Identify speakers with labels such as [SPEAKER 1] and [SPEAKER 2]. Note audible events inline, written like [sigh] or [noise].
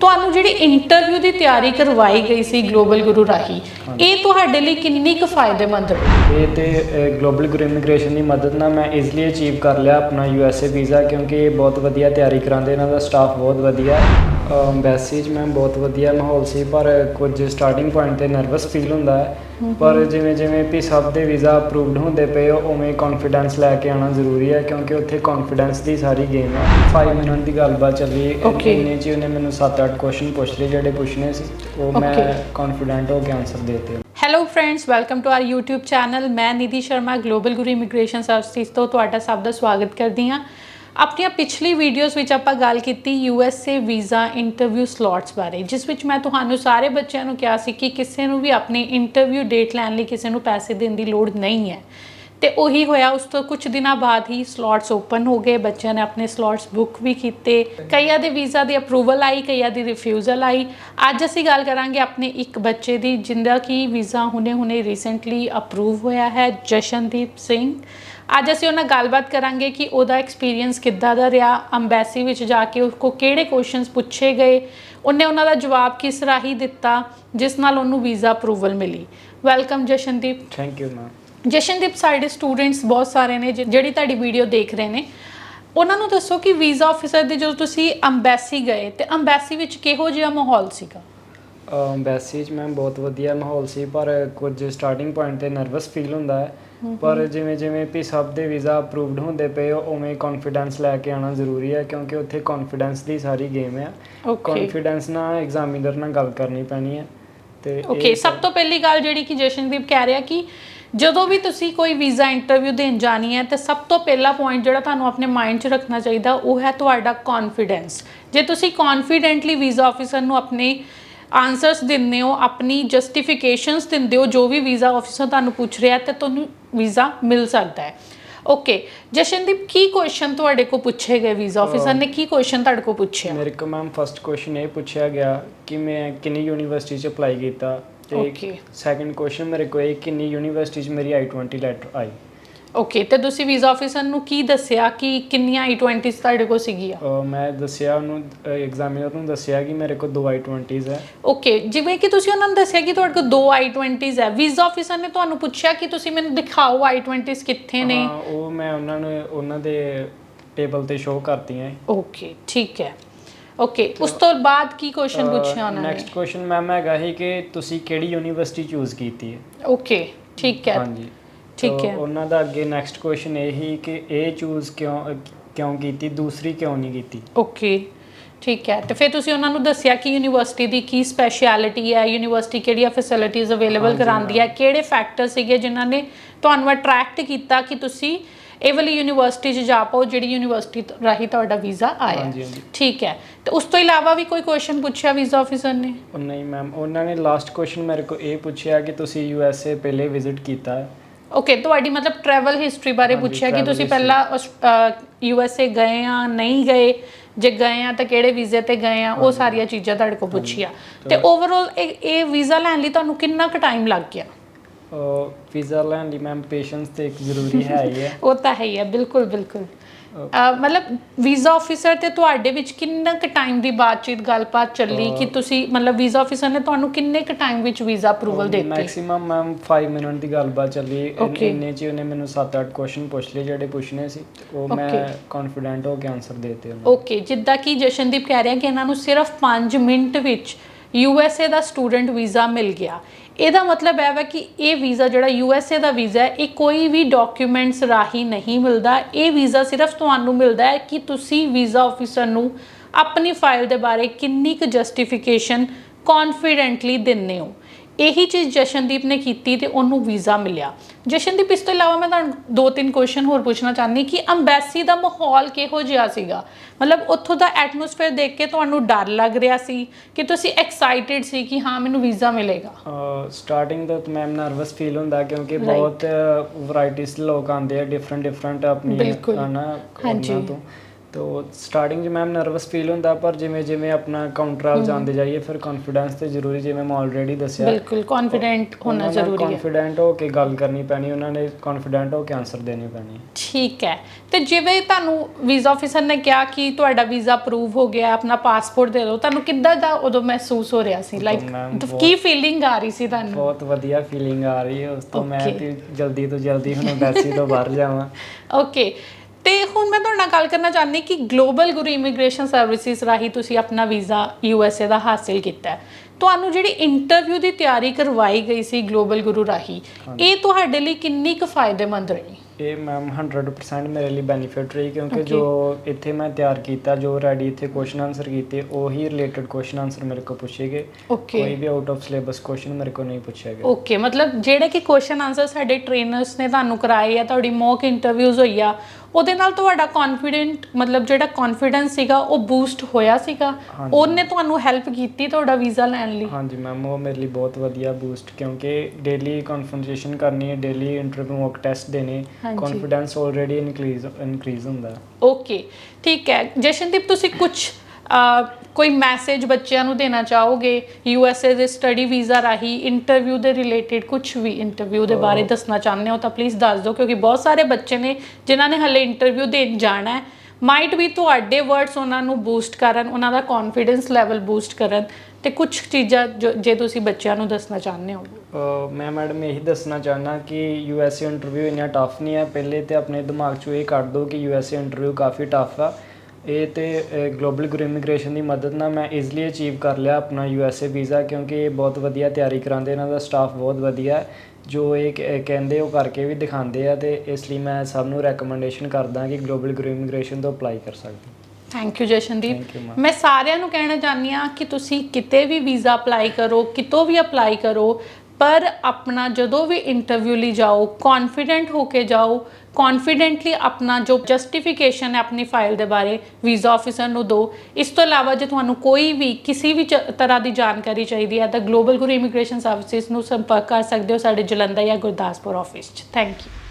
[SPEAKER 1] ਤੁਹਾਨੂੰ ਜਿਹੜੀ ਇੰਟਰਵਿਊ ਦੀ ਤਿਆਰੀ ਕਰਵਾਈ ਗਈ ਸੀ ਗਲੋਬਲ ਗੁਰੂ ਰਾਹੀਂ ਇਹ ਤੁਹਾਡੇ ਲਈ ਕਿੰਨੀ ਕੁ ਫਾਇਦੇਮੰਦ ਰਹੀ?
[SPEAKER 2] ਇਹ ਤੇ ਗਲੋਬਲ ਗੁਰੂ ਇਮੀਗ੍ਰੇਸ਼ਨ ਦੀ ਮਦਦ ਨਾਲ ਮੈਂ ਈਜ਼ੀਲੀ ਅਚੀਵ ਕਰ ਲਿਆ ਆਪਣਾ ਯੂਐਸਏ ਵੀਜ਼ਾ ਕਿਉਂਕਿ ਇਹ ਬਹੁਤ ਵਧੀਆ ਤਿਆਰੀ ਕਰਾਉਂਦੇ ਇਹਨਾਂ ਦਾ ਸਟਾਫ ਬਹੁਤ ਵਧੀਆ। ਐਮਬੈਸੀ 'ਚ ਮੈਂ ਬਹੁਤ ਵਧੀਆ ਮਾਹੌਲ ਸੀ ਪਰ ਕੁਝ ਸਟਾਰਟਿੰਗ ਪੁਆਇੰਟ ਤੇ ਨਰਵਸ ਫੀਲ ਹੁੰਦਾ ਹੈ। ਪਰ ਜਿਵੇਂ ਜਿਵੇਂ ਵੀ ਸਭ ਦੇ ਵੀਜ਼ਾ ਅਪਰੂਵਡ ਹੁੰਦੇ ਪਏ ਉਵੇਂ ਕੌਨਫੀਡੈਂਸ ਲੈ ਕੇ ਆਉਣਾ ਜ਼ਰੂਰੀ ਹੈ ਕਿਉਂਕਿ ਉੱਥੇ ਕੌਨਫੀਡੈਂਸ ਦੀ ਸਾਰੀ ਗੇਮ ਹੈ। 5 ਮਿੰਟ ਦੀ ਗੱਲਬਾਤ ਚੱਲੀ. ਇੰਨੇ 'ਚ ਉਹਨੇ ਮੈਨੂੰ 7-8 ਕੁਐਸਚਨ ਪੁੱਛ ਲਏ ਜਿਹੜੇ ਪੁੱਛਣੇ ਸੀ ਉਹ ਮੈਂ. ਕੌਨਫੀਡੈਂਟ ਹੋ ਕੇ ਆਨਸਰ ਦੇਤੇ।
[SPEAKER 1] Hello friends welcome to our YouTube channel ਮੈਂ Nidhi Sharma global Guru immigration service ਤੋਂ ਤੁਹਾਡਾ ਸਭ ਦਾ ਸਵਾਗਤ ਕਰਦੀ ਹਾਂ। ਆਪਣੀਆਂ ਪਿਛਲੀ ਵੀਡੀਓਜ਼ ਵਿੱਚ ਆਪਾਂ ਗੱਲ ਕੀਤੀ USA ਵੀਜ਼ਾ ਇੰਟਰਵਿਊ ਸਲੋਟਸ ਬਾਰੇ, ਜਿਸ ਵਿੱਚ ਮੈਂ ਤੁਹਾਨੂੰ ਸਾਰੇ ਬੱਚਿਆਂ ਨੂੰ ਕਿਹਾ ਸੀ ਕਿ ਕਿਸੇ ਨੂੰ ਵੀ ਆਪਣੀ ਇੰਟਰਵਿਊ ਡੇਟ ਲੈਣ ਲਈ ਕਿਸੇ ਨੂੰ ਪੈਸੇ ਦੇਣ ਦੀ ਲੋੜ ਨਹੀਂ ਹੈ। ਤੇ ਉਹੀ ਹੋਇਆ, ਉਸ ਤੋਂ ਕੁਝ ਦਿਨਾਂ ਬਾਅਦ ਹੀ ਸਲੋਟਸ ਓਪਨ ਹੋ ਗਏ। ਬੱਚਿਆਂ ਨੇ ਆਪਣੇ ਸਲੋਟਸ ਬੁੱਕ ਵੀ ਕੀਤੇ। ਕਈਆਂ ਦੇ ਵੀਜ਼ਾ ਦੀ ਅਪਰੂਵਲ ਆਈ, ਕਈਆਂ ਦੀ ਰਿਫਿਊਜ਼ਲ ਆਈ। ਅੱਜ ਅਸੀਂ ਗੱਲ ਕਰਾਂਗੇ ਆਪਣੇ ਇੱਕ ਬੱਚੇ ਦੀ, ਜਿੰਦਾ ਕਿ ਵੀਜ਼ਾ ਹੁਣੇ-ਹੁਣੇ ਰੀਸੈਂਟਲੀ ਅਪਰੂਵ ਹੋਇਆ ਹੈ, ਜਸ਼ਨਦੀਪ ਸਿੰਘ। ਅੱਜ ਅਸੀਂ ਉਹਨਾਂ ਗੱਲਬਾਤ ਕਰਾਂਗੇ ਕਿ ਉਹਦਾ ਐਕਸਪੀਰੀਅੰਸ ਕਿੱਦਾਂ ਦਾ ਰਿਹਾ ਅੰਬੈਸੀ ਵਿੱਚ ਜਾ ਕੇ ਉਸ ਕੋ ਕਿਹੜੇ ਕੁਐਸਚਨਸ ਪੁੱਛੇ ਗਏ, ਉਹਨੇ ਉਹਨਾਂ ਦਾ ਜਵਾਬ ਕਿਸ ਰਾਹੀਂ ਦਿੱਤਾ, ਜਿਸ ਨਾਲ ਉਹਨੂੰ ਵੀਜ਼ਾ ਅਪਰੂਵਲ ਮਿਲੀ। Welcome Jashandeep.
[SPEAKER 2] Thank you ma'am
[SPEAKER 1] Jashandeep ਸਾਡੇ ਸਟੂਡੈਂਟਸ ਬਹੁਤ ਸਾਰੇ ਨੇ ਜਿ- ਜਿਹੜੀ ਤੁਹਾਡੀ ਵੀਡੀਓ ਦੇਖ ਰਹੇ ਨੇ। ਉਹਨਾਂ ਨੂੰ ਦੱਸੋ ਕਿ ਵੀਜ਼ਾ ਆਫੀਸਰ ਦੇ ਜਦੋਂ ਤੁਸੀਂ ਅੰਬੈਸੀ ਗਏ ਤੇ ਅੰਬੈਸੀ ਵਿੱਚ ਕਿਹੋ ਜਿਹਾ ਮਾਹੌਲ ਸੀਗਾ?
[SPEAKER 2] ਐਮਬੈਸੀ 'ਚ ਮੈਂ ਬਹੁਤ ਵਧੀਆ ਮਾਹੌਲ ਸੀ ਪਰ ਕੁਝ ਸਟਾਰਟਿੰਗ ਪੁਆਇੰਟ ਤੇ ਨਰਵਸ ਫੀਲ ਹੁੰਦਾ ਹੈ। ਪਰ ਜਿਵੇਂ ਜਿਵੇਂ ਵੀ ਸਭ ਦੇ ਵੀਜ਼ਾ ਅਪਰੂਵਡ ਹੁੰਦੇ ਪਏ ਉਵੇਂ ਕੌਨਫੀਡੈਂਸ ਲੈ ਕੇ ਆਉਣਾ ਜ਼ਰੂਰੀ ਹੈ ਕਿਉਂਕਿ ਉੱਥੇ ਕੌਨਫੀਡੈਂਸ ਦੀ ਸਾਰੀ ਗੇਮ ਹੈ।
[SPEAKER 1] ਓਕੇ
[SPEAKER 2] ਕੌਨਫੀਡੈਂਸ ਨਾਲ ਐਗਜ਼ਾਮੀਨਰ ਨਾਲ ਗੱਲ ਕਰਨੀ ਪੈਣੀ ਹੈ ਤੇ
[SPEAKER 1] ਓਕੇ ਸਭ ਤੋਂ ਪਹਿਲੀ ਗੱਲ ਜਿਹੜੀ ਕਿ ਜਸ਼ਨਦੀਪ ਕਹਿ ਰਿਹਾ ਕਿ ਜਦੋਂ ਵੀ ਤੁਸੀਂ ਕੋਈ ਵੀਜ਼ਾ ਇੰਟਰਵਿਊ ਦੇਣ ਜਾਣੀ ਹੈ, ਤਾਂ ਸਭ ਤੋਂ ਪਹਿਲਾ ਪੁਆਇੰਟ ਜਿਹੜਾ ਤੁਹਾਨੂੰ ਆਪਣੇ ਮਾਈਂਡ 'ਚ ਰੱਖਣਾ ਚਾਹੀਦਾ, ਉਹ ਹੈ ਤੁਹਾਡਾ ਕੌਨਫੀਡੈਂਸ ਜੇ ਤੁਸੀਂ ਕੌਨਫੀਡੈਂਟਲੀ ਵੀਜ਼ਾ ਆਫੀਸਰ ਨੂੰ ਆਪਣੇ ਆਨਸਰਸ ਦਿੰਦੇ ਹੋ, ਆਪਣੀ ਜਸਟੀਫਿਕੇਸ਼ਨਸ ਦਿੰਦੇ ਹੋ, ਜੋ ਵੀ ਵੀਜ਼ਾ ਆਫੀਸਰ ਤੁਹਾਨੂੰ ਪੁੱਛ ਰਿਹਾ ਤੇ ਤੁਹਾਨੂੰ ਵੀਜ਼ਾ ਮਿਲ ਸਕਦਾ ਹੈ। ਓਕੇ ਜਸ਼ਨਦੀਪ, ਕੀ ਕੁਐਸਚਨ ਤੁਹਾਡੇ ਕੋ ਪੁੱਛੇ ਗਏ ਵੀਜ਼ਾ ਆਫੀਸਰ ਨੇ? ਕੀ ਕੁਐਸਚਨ ਤੁਹਾਡੇ ਕੋ ਪੁੱਛਿਆ?
[SPEAKER 2] ਮੇਰੇ ਕੋਲ ਮੈਮ ਫਸਟ ਕੁਐਸਚਨ ਇਹ ਪੁੱਛਿਆ ਗਿਆ ਕਿ ਮੈਂ ਕਿੰਨੀ ਯੂਨੀਵਰਸਿਟੀ 'ਚ ਅਪਲਾਈ ਕੀਤਾ ਤੇ
[SPEAKER 1] Okay.
[SPEAKER 2] ਸੈਕੰਡ ਕੁਐਸਚਨ ਮੇਰੇ ਕੋਲ ਇਹ ਕਿੰਨੀ ਯੂਨੀਵਰਸਿਟੀ 'ਚ ਮੇਰੀ I20 ਲੈਟਰ ਆਈ?
[SPEAKER 1] ਓਕੇ ਤੇ ਤੁਸੀਂ ਵੀਜ਼ਾ ਆਫੀਸਰ ਨੂੰ ਕੀ ਦੱਸਿਆ ਕਿ ਕਿੰਨੀਆਂ I20s ਤੁਹਾਡੇ ਕੋਲ ਸੀਗੀਆਂ?
[SPEAKER 2] ਅਹ ਮੈਂ ਦੱਸਿਆ ਉਹਨੂੰ ਐਗਜ਼ਾਮੀਨਰ ਨੂੰ ਦੱਸਿਆ ਕਿ ਮੇਰੇ ਕੋਲ ਦੋ I20s ਹੈ।
[SPEAKER 1] ਓਕੇ ਜਿਵੇਂ ਕਿ ਤੁਸੀਂ ਉਹਨਾਂ ਨੂੰ ਦੱਸਿਆ ਕਿ ਤੁਹਾਡੇ ਕੋਲ ਦੋ I20s ਹੈ ਵੀਜ਼ਾ ਆਫੀਸਰ ਨੇ ਤੁਹਾਨੂੰ ਪੁੱਛਿਆ ਕਿ ਤੁਸੀਂ ਮੈਨੂੰ ਦਿਖਾਓ I20s ਕਿੱਥੇ ਨੇ?
[SPEAKER 2] ਹਾਂ ਉਹ ਮੈਂ ਉਹਨਾਂ ਨੂੰ ਉਹਨਾਂ ਦੇ ਟੇਬਲ ਤੇ ਸ਼ੋਅ ਕਰਤੀਆਂ।
[SPEAKER 1] ਓਕੇ ਠੀਕ ਹੈ। ਓਕੇ ਉਸ ਤੋਂ ਬਾਅਦ ਕੀ ਕੁਐਸਚਨ ਪੁੱਛਿਆ ਉਹਨਾਂ ਨੇ?
[SPEAKER 2] ਨੈਕਸਟ ਕੁਐਸਚਨ ਮੈਮ ਹੈਗਾ ਸੀ ਕਿ ਤੁਸੀਂ ਕਿਹੜੀ ਯੂਨੀਵਰਸਿਟੀ ਚੂਜ਼ ਕੀਤੀ ਹੈ?
[SPEAKER 1] ਓਕੇ ਠੀਕ ਹੈ।
[SPEAKER 2] ਹਾਂਜੀ।
[SPEAKER 1] ਠੀਕ ਹੈ।
[SPEAKER 2] ਉਹਨਾਂ ਦਾ ਅੱਗੇ ਨੈਕਸਟ ਕੁਐਸਚਨ ਇਹ ਹੀ ਕਿ ਇਹ ਚੂਜ਼ ਕਿਉਂ ਕਿਉਂ ਕੀਤੀ ਦੂਸਰੀ ਕਿਉਂ ਨਹੀਂ ਕੀਤੀ?
[SPEAKER 1] ਓਕੇ ਠੀਕ ਹੈ। ਤੇ ਫਿਰ ਤੁਸੀਂ ਉਹਨਾਂ ਨੂੰ ਦੱਸਿਆ ਕਿ ਯੂਨੀਵਰਸਿਟੀ ਦੀ ਕੀ ਸਪੈਸ਼ਲਿਟੀ ਹੈ ਯੂਨੀਵਰਸਿਟੀ ਕਿਹੜੀਆਂ ਫੈਸਿਲਿਟੀਆਂ ਅਵੇਲੇਬਲ ਕਰਾਉਂਦੀ ਹੈ ਕਿਹੜੇ ਫੈਕਟਰ ਸੀਗੇ ਜਿਨ੍ਹਾਂ ਨੇ ਤੁਹਾਨੂੰ ਅਟਰੈਕਟ ਕੀਤਾ ਕਿ ਤੁਸੀਂ ਇਹ ਵਾਲੀ ਯੂਨੀਵਰਸਿਟੀ 'ਚ ਜਾ ਪਾਓ ਜਿਹੜੀ ਯੂਨੀਵਰਸਿਟੀ ਰਾਹੀਂ ਤੁਹਾਡਾ ਵੀਜ਼ਾ ਆਇਆ।
[SPEAKER 2] ਹਾਂਜੀ, ਹਾਂਜੀ।
[SPEAKER 1] ਠੀਕ ਹੈ। ਤੇ ਉਸ ਤੋਂ ਇਲਾਵਾ ਵੀ ਕੋਈ ਕੁਐਸਚਨ ਪੁੱਛਿਆ ਵੀਜ਼ਾ ਆਫੀਸਰ ਨੇ?
[SPEAKER 2] ਉਹ ਨਹੀਂ ਮੈਮ ਉਹਨਾਂ ਨੇ ਲਾਸਟ ਕੁਐਸਚਨ ਮੇਰੇ ਕੋਲ ਇਹ ਪੁੱਛਿਆ ਕਿ ਤੁਸੀਂ ਯੂ ਐਸ ਏ ਪਹਿਲੇ ਵਿਜ਼ਿਟ ਕੀਤਾ। ਹੈ
[SPEAKER 1] ਓਕੇ ਤੁਹਾਡੀ ਮਤਲਬ ਟਰੈਵਲ ਹਿਸਟਰੀ ਬਾਰੇ ਪੁੱਛਿਆ ਕਿ ਤੁਸੀਂ। ਪਹਿਲਾਂ ਯੂ ਐਸ ਏ ਗਏ ਆ ਨਹੀਂ ਗਏ? ਜੇ ਗਏ ਆ ਤਾਂ ਕਿਹੜੇ ਵੀਜ਼ੇ ਤੇ ਗਏ ਆ? ਉਹ ਸਾਰੀਆਂ ਚੀਜ਼ਾਂ ਤੁਹਾਡੇ ਕੋਲ ਪੁੱਛੀਆਂ। ਤੇ ਓਵਰਆਲ ਇਹ ਵੀਜ਼ਾ ਲੈਣ ਲਈ ਤੁਹਾਨੂੰ ਕਿੰਨਾ ਕੁ ਟਾਈਮ ਲੱਗ ਗਿਆ?
[SPEAKER 2] ਵੀਜ਼ਾ ਲੈਣ ਲਈ ਮੈਮ ਪੇਸ਼ੈਂਸ ਤੇ ਇੱਕ ਜ਼ਰੂਰੀ ਹੈ ਹੀ ਹੈ। [laughs]
[SPEAKER 1] ਉਹ ਤਾਂ ਹੈ ਹੀ ਹੈ ਬਿਲਕੁਲ ਬਿਲਕੁਲ। ਮਤਲਬ ਵੀਜ਼ਾ ਆਫੀਸਰ ਤੇ ਤੁਹਾਡੇ ਵਿੱਚ ਕਿੰਨਾ ਕੁ ਟਾਈਮ ਦੀ ਬਾਤਚੀਤ ਗੱਲਬਾਤ ਚੱਲੀ ਕਿ ਤੁਸੀਂ ਮਤਲਬ ਵੀਜ਼ਾ ਆਫੀਸਰ ਨੇ ਤੁਹਾਨੂੰ ਕਿੰਨੇ ਕੁ ਟਾਈਮ ਵਿੱਚ ਵੀਜ਼ਾ ਅਪਰੂਵਲ ਦਿੱਤੀ?
[SPEAKER 2] ਮੈਕਸਿਮਮ ਮੈਮ 5 ਮਿੰਟ ਦੀ ਗੱਲਬਾਤ ਚੱਲੀ। ਇਨ- ਚ ਉਹਨੇ ਮੈਨੂੰ 7-8 ਕੁਐਸਚਨ ਪੁੱਛ ਲਏ ਜਿਹੜੇ ਪੁੱਛਣੇ ਸੀ ਉਹ ਮੈਂ. ਕੌਨਫੀਡੈਂਟ ਹੋ ਕੇ ਆਨਸਰ ਦੇਤੇ ਉਹਨਾਂ
[SPEAKER 1] ਓਕੇ ਜਿੱਦਾਂ ਕਿ ਜਸ਼ਨਦੀਪ ਕਹਿ ਰਿਹਾ ਕਿ ਇਹਨਾਂ ਨੂੰ ਸਿਰਫ 5 ਮਿੰਟ ਵਿੱਚ ਯੂ ਐਸ ਏ ਦਾ ਸਟੂਡੈਂਟ ਵੀਜ਼ਾ ਮਿਲ ਗਿਆ। ਇਹਦਾ ਮਤਲਬ ਹੈ ਵਾ ਕਿ ਇਹ ਵੀਜ਼ਾ ਜਿਹੜਾ ਯੂ ਐਸ ਏ ਦਾ ਵੀਜ਼ਾ ਹੈ, ਇਹ ਕੋਈ ਵੀ ਡਾਕੂਮੈਂਟਸ ਰਾਹੀਂ ਨਹੀਂ ਮਿਲਦਾ। ਇਹ ਵੀਜ਼ਾ ਸਿਰਫ ਤੁਹਾਨੂੰ ਮਿਲਦਾ ਹੈ ਕਿ ਤੁਸੀਂ ਵੀਜ਼ਾ ਆਫੀਸਰ ਨੂੰ ਆਪਣੀ ਫਾਈਲ ਦੇ ਬਾਰੇ ਕਿੰਨੀ ਕੁ ਜਸਟੀਫਿਕੇਸ਼ਨ ਕੌਨਫੀਡੈਂਟਲੀ ਦਿੰਦੇ ਹੋ। ਇਹੀ ਚੀਜ਼ ਜਸ਼ਨਦੀਪ ਨੇ ਕੀਤੀ ਤੇ ਉਹਨੂੰ ਵੀਜ਼ਾ ਮਿਲਿਆ ਜਸ਼ਨਦੀਪ ਇਸ ਤੋਂ ਇਲਾਵਾ ਮੈਂ ਤੁਹਾਨੂੰ ਦੋ ਤਿੰਨ ਕੁਐਸਚਨ ਹੋਰ ਪੁੱਛਣਾ ਚਾਹੁੰਦੀ ਕਿ ਅੰਬੈਸੀ ਦਾ ਮਾਹੌਲ ਕਿਹੋ ਜਿਹਾ ਸੀਗਾ ਮਤਲਬ ਉੱਥੋਂ ਦਾ ਐਟਮੋਸਫੇਅਰ ਦੇਖ ਕੇ ਤੁਹਾਨੂੰ ਡਰ ਲੱਗ ਰਿਹਾ ਸੀ ਕਿ ਤੁਸੀਂ ਐਕਸਾਈਟਿਡ ਸੀ ਕਿ ਹਾਂ ਮੈਨੂੰ ਵੀਜ਼ਾ ਮਿਲੇਗਾ
[SPEAKER 2] ਸਟਾਰਟਿੰਗ ਤੋਂ ਤਾਂ ਮੈਮ ਨਰਵਸ ਫੀਲ ਹੁੰਦਾ ਕਿਉਂਕਿ. ਬਹੁਤ ਵੈਰਾਈਟੀਜ਼ ਲੋਕ ਆਉਂਦੇ ਆ ਡਿਫਰੈਂਟ ਡਿਫਰੈਂਟ ਆਪਣੀ। ਹਨਾ
[SPEAKER 1] ਹਾਂਜੀ।
[SPEAKER 2] ਤੋਂ ਤੋ ਸਟਾਰਟਿੰਗ 'ਚ ਮੈਮ ਨਰਵਸ ਫੀਲ ਹੁੰਦਾ ਪਰ ਜਿਵੇਂ ਜਿਵੇਂ ਆਪਣਾ ਕਾਊਂਟਰ ਜਾਂਦੇ ਜਾਈਏ ਫਿਰ ਕੌਨਫੀਡੈਂਸ ਤੇ ਜ਼ਰੂਰੀ ਜਿਵੇਂ ਮੈਂ ਆਲਰੇਡੀ ਦੱਸਿਆ
[SPEAKER 1] ਬਿਲਕੁਲ ਕੌਨਫੀਡੈਂਟ ਹੋਣਾ ਜ਼ਰੂਰੀ ਹੈ।
[SPEAKER 2] ਕੌਨਫੀਡੈਂਟ ਹੋ ਕੇ ਗੱਲ ਕਰਨੀ ਪੈਣੀ ਉਹਨਾਂ ਨੇ ਕੌਨਫੀਡੈਂਟ ਹੋ ਕੇ ਆਨਸਰ ਦੇਣੀ ਪੈਣੀ।
[SPEAKER 1] ਠੀਕ ਹੈ। ਤੇ ਜਿਵੇਂ ਤੁਹਾਨੂੰ ਵੀਜ਼ਾ ਆਫੀਸਰ ਨੇ ਕਿਹਾ ਕਿ ਤੁਹਾਡਾ ਵੀਜ਼ਾ ਅਪਰੂਵ ਹੋ ਗਿਆ ਆਪਣਾ ਪਾਸਪੋਰਟ ਦੇ ਦਿਓ ਤੁਹਾਨੂੰ ਕਿੱਦਾਂ ਦਾ ਉਦੋਂ ਮਹਿਸੂਸ ਹੋ ਰਿਹਾ ਸੀ? ਲਾਈਕ ਕੀ ਫੀਲਿੰਗ ਆ ਰਹੀ ਸੀ ਤੁਹਾਨੂੰ?
[SPEAKER 2] ਬਹੁਤ ਵਧੀਆ ਫੀਲਿੰਗ ਆ ਰਹੀ ਹੈ ਉਸ ਤੋਂ ਮੈਂ. ਤੇ ਜਲਦੀ ਤੋਂ ਜਲਦੀ ਹੁਣ ਐਮਬੈਸੀ ਤੋਂ ਬਾਹਰ ਜਾਵਾਂ। [laughs]
[SPEAKER 1] ਓਕੇ ਹੁਣ ਮੈਂ ਤੁਹਾਡੇ ਨਾਲ ਗੱਲ ਕਰਨਾ ਚਾਹੁੰਦੀ ਕਿ ਗਲੋਬਲ ਗੁਰੂ ਇਮੀਗ੍ਰੇਸ਼ਨ ਸਰਵਿਸਿਜ਼ ਰਾਹੀਂ ਤੁਸੀਂ ਆਪਣਾ ਵੀਜ਼ਾ ਯੂ ਐਸ ਏ ਦਾ ਹਾਸਿਲ ਕੀਤਾ ਹੈ। ਤੁਹਾਨੂੰ ਜਿਹੜੀ ਇੰਟਰਵਿਊ ਦੀ ਤਿਆਰੀ ਕਰਵਾਈ ਗਈ ਸੀ ਗਲੋਬਲ ਗੁਰੂ ਰਾਹੀਂ ਇਹ ਤੁਹਾਡੇ ਲਈ ਕਿੰਨੀ ਕੁ ਫਾਇਦੇਮੰਦ ਰਹੀ?
[SPEAKER 2] ਇਹ ਮੈਮ 100% ਮੇਰੇ ਲਈ ਬੈਨੀਫਿਟ ਰਹੀ ਕਿਉਂਕਿ. ਜੋ ਇੱਥੇ ਮੈਂ ਤਿਆਰ ਕੀਤਾ ਜੋ ਰੈਡੀ ਇੱਥੇ ਕੁਐਸਚਨ ਆਨਸਰ ਕੀਤੇ ਉਹੀ ਰਿਲੇਟਡ ਕੁਐਸਚਨ ਆਨਸਰ ਮੇਰੇ ਕੋਲ ਪੁੱਛੇ ਗਏ। ਕੋਈ ਵੀ ਆਊਟ ਆਫ ਸਿਲੇਬਸ ਕੁਐਸਚਨ ਮੇਰੇ ਕੋਲ ਨਹੀਂ ਪੁੱਛਿਆ ਗਿਆ।
[SPEAKER 1] ਓਕੇ ਮਤਲਬ ਜਿਹੜੇ ਕਿ ਕੁਐਸਚਨ ਆਨਸਰ ਸਾਡੇ ਟ੍ਰੇਨਰਸ ਨੇ ਤੁਹਾਨੂੰ ਕਰਾਏ ਆ ਤੁਹਾਡੀ ਮੌਕ ਇੰਟਰਵਿਊਜ਼ ਹੋਈ ਆ ਉਹਦੇ ਨਾਲ ਤੁਹਾਡਾ ਕੌਨਫੀਡੈਂਟ ਮਤਲਬ ਜਿਹੜਾ ਕੌਨਫੀਡੈਂਸ ਸੀਗਾ ਉਹ ਬੂਸਟ ਹੋਇਆ ਸੀਗਾ
[SPEAKER 2] ਹਾਂਜੀ।
[SPEAKER 1] ਉਹਨੇ ਤੁਹਾਨੂੰ ਹੈਲਪ ਕੀਤੀ ਤੁਹਾਡਾ ਵੀਜ਼ਾ ਲੈਣ ਲਈ
[SPEAKER 2] ਹਾਂਜੀ ਮੈਮ ਉਹ ਮੇਰੇ ਲਈ ਬਹੁਤ ਵਧੀਆ ਬੂਸਟ ਕਿਉਂਕਿ ਡੇਲੀ ਕਨਫਰਨਸੇਸ਼ਨ ਕਰਨੀ ਹੈ ਡੇਲੀ ਇੰਟਰਵਿਊ ਮੌਕ ਟੈਸਟ ਦੇਣੇ
[SPEAKER 1] ਹਾਂਜੀ।
[SPEAKER 2] ਕੌਨਫੀਡੈਂਸ ਆਲਰੇਡੀ ਇਨਕਰੀਜ਼ ਇਨਕਰੀਜ਼ ਹੁੰਦਾ।
[SPEAKER 1] ਓਕੇ ਠੀਕ ਹੈ ਜਸ਼ਨਦੀਪ ਤੁਸੀਂ ਕੁਝ ਕੋਈ ਮੈਸੇਜ ਬੱਚਿਆਂ ਨੂੰ ਦੇਣਾ ਚਾਹੋਗੇ? ਯੂ ਐਸ ਏ ਦੇ ਸਟੱਡੀ ਵੀਜ਼ਾ ਰਾਹੀਂ ਇੰਟਰਵਿਊ ਦੇ ਰਿਲੇਟਡ ਕੁਝ ਵੀ ਇੰਟਰਵਿਊ ਦੇ ਬਾਰੇ ਦੱਸਣਾ ਚਾਹੁੰਦੇ ਹੋ ਤਾਂ ਪਲੀਜ਼ ਦੱਸ ਦਿਓ ਕਿਉਂਕਿ ਬਹੁਤ ਸਾਰੇ ਬੱਚੇ ਨੇ ਜਿਨ੍ਹਾਂ ਨੇ ਹਲੇ ਇੰਟਰਵਿਊ ਦੇਣ ਜਾਣਾ ਹੈ। ਮਾਈਟ ਵੀ ਤੁਹਾਡੇ ਵਰਡਸ ਉਹਨਾਂ ਨੂੰ ਬੂਸਟ ਕਰਨ ਉਹਨਾਂ ਦਾ ਕੌਨਫੀਡੈਂਸ ਲੈਵਲ ਬੂਸਟ ਕਰਨ ਤੇ ਕੁਝ ਚੀਜ਼ਾਂ ਜੋ- ਜੇ ਤੁਸੀਂ ਬੱਚਿਆਂ ਨੂੰ ਦੱਸਣਾ ਚਾਹੁੰਦੇ ਹੋ।
[SPEAKER 2] ਮੈਂ ਮੈਡਮ ਇਹੀ ਦੱਸਣਾ ਚਾਹਨਾ ਕਿ ਯੂ ਐਸ ਏ ਇੰਟਰਵਿਊ ਇੰਨਾ ਟਫ ਨਹੀਂ ਹੈ। ਪਹਿਲੇ ਤੇ ਆਪਣੇ ਦਿਮਾਗ 'ਚੋਂ ਇਹ ਕੱਢ ਦਿਓ ਕਿ ਯੂ ਐਸ ਏ ਇੰਟਰਵਿਊ ਕਾਫੀ ਟਫ ਆ। ਇਹ ਤੇ ਗਲੋਬਲ ਗੁਰੂ ਇਮੀਗ੍ਰੇਸ਼ਨ ਦੀ ਮਦਦ ਨਾਲ ਮੈਂ ਈਜ਼ੀਲੀ ਅਚੀਵ ਕਰ ਲਿਆ ਆਪਣਾ ਯੂ ਐਸ ਏ ਵੀਜ਼ਾ ਕਿਉਂਕਿ ਇਹ ਬਹੁਤ ਵਧੀਆ ਤਿਆਰੀ ਕਰਾਉਂਦੇ ਇਹਨਾਂ ਦਾ ਸਟਾਫ ਬਹੁਤ ਵਧੀਆ ਜੋ ਇਹ ਕਹਿੰਦੇ ਉਹ ਕਰਕੇ ਵੀ ਦਿਖਾਉਂਦੇ ਆ ਤੇ ਇਸ ਲਈ ਮੈਂ ਸਭ ਨੂੰ ਰეკਮੈਂਡੇਸ਼ਨ ਕਰਦਾ ਕਿ ਗਲੋਬਲ ਗੁਰੂ ਇਮੀਗ੍ਰੇਸ਼ਨ ਤੋਂ ਅਪਲਾਈ ਕਰ ਸਕਦੇ
[SPEAKER 1] ਥੈਂਕ ਯੂ ਜਸ਼ਨਦੀਪ. ਮੈਂ ਸਾਰਿਆਂ ਨੂੰ ਕਹਿਣਾ ਚਾਹੁੰਦੀ ਹਾਂ ਕਿ ਤੁਸੀਂ ਕਿਤੇ ਵੀ ਵੀਜ਼ਾ ਅਪਲਾਈ ਕਰੋ ਕਿਤੋਂ ਵੀ ਅਪਲਾਈ ਕਰੋ ਪਰ ਆਪਣਾ ਜਦੋਂ ਵੀ ਇੰਟਰਵਿਊ ਲਈ ਜਾਓ ਕੌਨਫੀਡੈਂਟ ਹੋ ਕੇ ਜਾਓ ਕੌਨਫੀਡੈਂਟਲੀ ਆਪਣਾ ਜੋ ਜਸਟੀਫਿਕੇਸ਼ਨ ਹੈ ਆਪਣੀ ਫਾਈਲ ਦੇ ਬਾਰੇ ਵੀਜ਼ਾ ਆਫੀਸਰ ਨੂੰ ਦਿਓ ਇਸ ਤੋਂ ਇਲਾਵਾ ਜੇ ਤੁਹਾਨੂੰ ਕੋਈ ਵੀ, ਕਿਸੇ ਵੀ ਚ- ਤਰ੍ਹਾਂ ਦੀ ਜਾਣਕਾਰੀ ਚਾਹੀਦੀ ਹੈ, ਤਾਂ ਗਲੋਬਲ ਗੁਰੂ ਇਮੀਗ੍ਰੇਸ਼ਨ ਸਰਵਿਸਿਜ਼ ਨੂੰ ਸੰਪਰਕ ਕਰ ਸਕਦੇ ਹੋ ਸਾਡੇ ਜਲੰਧਰ ਜਾਂ ਗੁਰਦਾਸਪੁਰ ਆਫਿਸ 'ਚ। Thank you